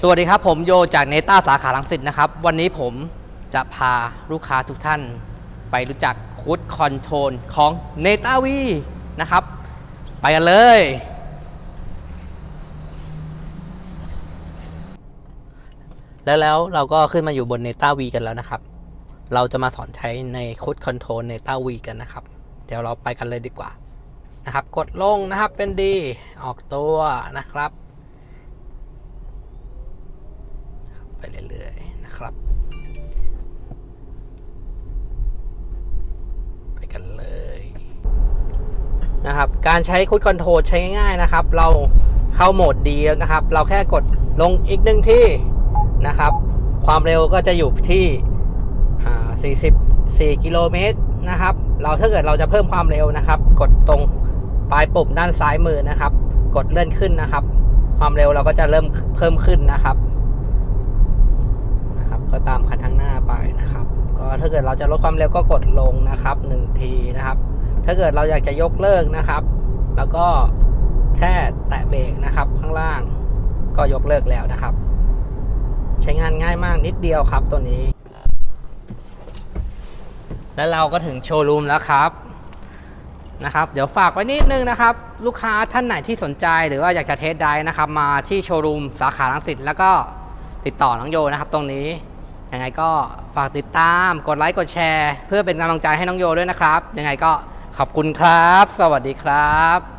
สวัสดีครับ ผมโยจากเนต้าสาขาลังสิตนะครับ วันนี้ผมจะพาลูกค้าทุกท่าน ไปรู้จักคูดคอนโทรลของเนต้าวีนะครับ ไปกันเลย แล้วแล้วเราก็ขึ้นมาอยู่บน n e t a V กันแล้วนะครับ เราจะมาสอนใช้ใน Code Control n e t a V กันนะครับ เดี๋ยวเราไปกันเลยดีกว่านะครับ กดลงนะครับเป็นดี ออกตัวนะครับ ไป เรื่อยๆนะครับ ไปกันเลยนะครับ การใช้คูดคอนโทรลใช้ง่ายๆนะครับ เราเข้าโหมดดีแล้วนะครับ เราแค่กดลงอีกหนึ่งที่นะครับ ความเร็วก็จะอยู่ที่ 44 กิโลเมตรนะครับ เราถ้าเกิดเราจะเพิ่มความเร็วนะครับ กดตรงปลายปุ่มด้านซ้ายมือนะครับ กดเลื่อนขึ้นนะครับ ความเร็วเราก็จะเริ่มเพิ่มขึ้นนะครับ ตามคันข้างหน้าไปนะครับ ก็ถ้าเกิดเราจะลดความเร็วก็กดลงนะครับหนึ่งทีนะครับ ถ้าเกิดเราอยากจะยกเลิกนะครับ แล้วก็แค่แตะเบรกนะครับข้างล่างก็ยกเลิกแล้วนะครับ ใช้งานง่ายมากนิดเดียวครับตัวนี้ แล้วเราก็ถึงโชว์รูมแล้วครับนะครับเดี๋ยวฝากไว้นิดนึงนะครับ ลูกค้าท่านไหนที่สนใจหรือว่าอยากจะเทสไดรฟ์นะครับ มาที่โชว์รูมสาขาลังสิตแล้วก็ติดต่อน้องโยนะครับตรงนี้ ยังไงก็ฝากติดตาม กดไลค์ กดแชร์ เพื่อเป็นกำลังใจให้น้องโยด้วยนะครับ ยังไงก็ขอบคุณครับ สวัสดีครับ